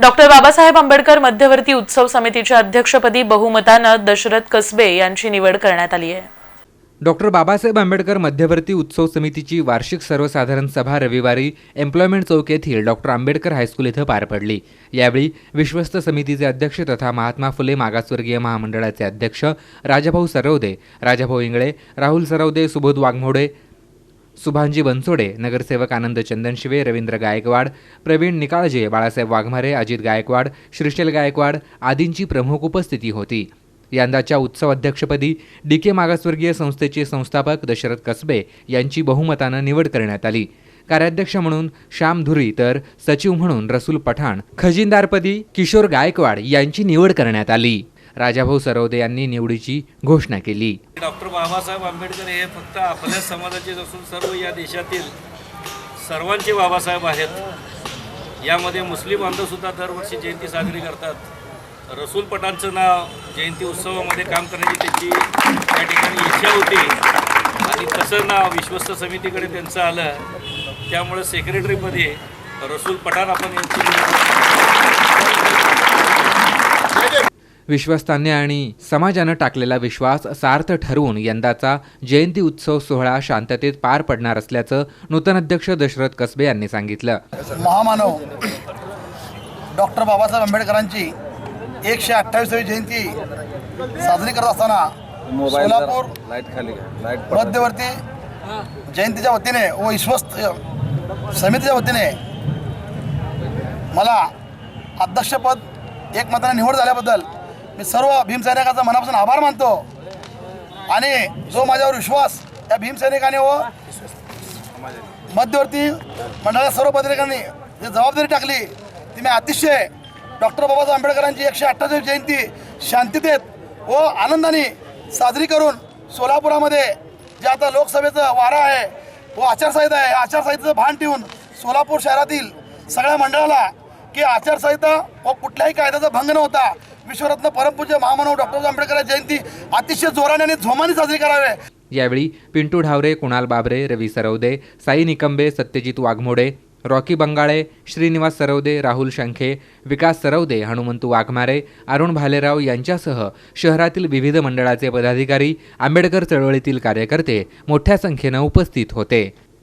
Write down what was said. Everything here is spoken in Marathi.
डॉक्टर बाबासाहेब आंबेडकर मध्यवर्ती उत्सव समितीच्या अध्यक्षपदी बहुमतानं दशरथ कसबे यांची निवड करण्यात आली आहे. डॉक्टर बाबासाहेब आंबेडकर मध्यवर्ती उत्सव समितीची वार्षिक सर्वसाधारण सभा रविवारी एम्प्लॉयमेंट चौक येथील डॉक्टर आंबेडकर हायस्कूल इथं पार पडली. यावेळी विश्वस्त समितीचे अध्यक्ष तथा महात्मा फुले मागासवर्गीय महामंडळाचे अध्यक्ष राजाभाऊ सरवदे राजाभाऊ इंगळे राहुल सरवदे सुबोध वाघमोडे सुभांजी बनसोडे नगरसेवक आनंद चंदनशिवे रवींद्र गायकवाड प्रवीण निकाळजे बाळासाहेब वाघमारे अजित गायकवाड श्रीशैल गायकवाड आदींची प्रमुख उपस्थिती होती. यंदाच्या उत्सव अध्यक्षपदी डी के मागासवर्गीय संस्थेचे संस्थापक दशरथ कसबे यांची बहुमतानं निवड करण्यात आली. कार्याध्यक्ष म्हणून श्याम धुरी तर सचिव म्हणून रसूल पठाण खजिनदारपदी किशोर गायकवाड यांची निवड करण्यात आली. राजाभाऊ सरवदे यांनी निवडीची घोषणा केली. डॉक्टर बाबासाहेब आंबेडकर हे फक्त आपल्या समाजाचेच असून सर्व या देशातील सर्वांचे बाबासाहेब आहेत. यामध्ये मुस्लिम बांधवसुद्धा दरवर्षी जयंती साजरी करतात. रसूल पटांचं नाव जयंती उत्सवामध्ये काम करण्याची त्यांची त्या ठिकाणी इच्छा होती. आणि तसं नाव विश्वस्त समितीकडे त्यांचं आलं. त्यामुळे सेक्रेटरीमध्ये रसूल पठाण आपण यांची विश्वस्तांनी आणि समाजानं टाकलेला विश्वास सार्थ ठरवून यंदाचा जयंती उत्सव सोहळा शांततेत पार पडणार असल्याचं नूतन अध्यक्ष दशरथ कसबे यांनी सांगितलं. महामानव डॉक्टर बाबासाहेब आंबेडकरांची एकशे अठ्ठावीसावी जयंती साजरी करत असताना सोलापूर लाइट खाली लाइट मध्यवर्ती जयंतीच्या वतीने व विश्वस्त समितीच्या वतीने मला अध्यक्षपद एक मताने निवड झाल्याबद्दल मी सर्व भीमसैनिकाचा मनापासून आभार मानतो. आणि जो माझ्यावर विश्वास या भीमसैनिकाने व मध्यवर्ती मंडळाच्या सर्व पत्रिकांनी जी जबाबदारी टाकली ती मी अतिशय डॉक्टर बाबासाहेब आंबेडकरांची एकशे अठ्ठावीस जयंती शांततेत व आनंदाने साजरी करून सोलापुरामध्ये जे आता लोकसभेचं वारा आहे व आचारसंहिता आहे आचारसंहितेचं भान ठेवून सोलापूर शहरातील सगळ्या मंडळाला की आचारसंहिता व कुठल्याही कायद्याचा भंग न होता विश्वरत्न परमपूज्य महामानव डॉक्टर आंबेडकर जयंती अतिशय जोराने आणि झोमाने साजरी करावे. यावेळी पिंटू ढावरे कुणाल बाबरे रवी सरवदे साई निकंबे सत्यजित वाघमोडे रॉकी बंगाळे श्रीनिवास सरवदे राहुल शंखे विकास सरवदे हनुमंतू वाघमारे अरुण भालेराव यांच्यासह शहरातील विविध मंडळाचे पदाधिकारी आंबेडकर चळवळीतील कार्यकर्ते मोठ्या संख्येनं उपस्थित होते.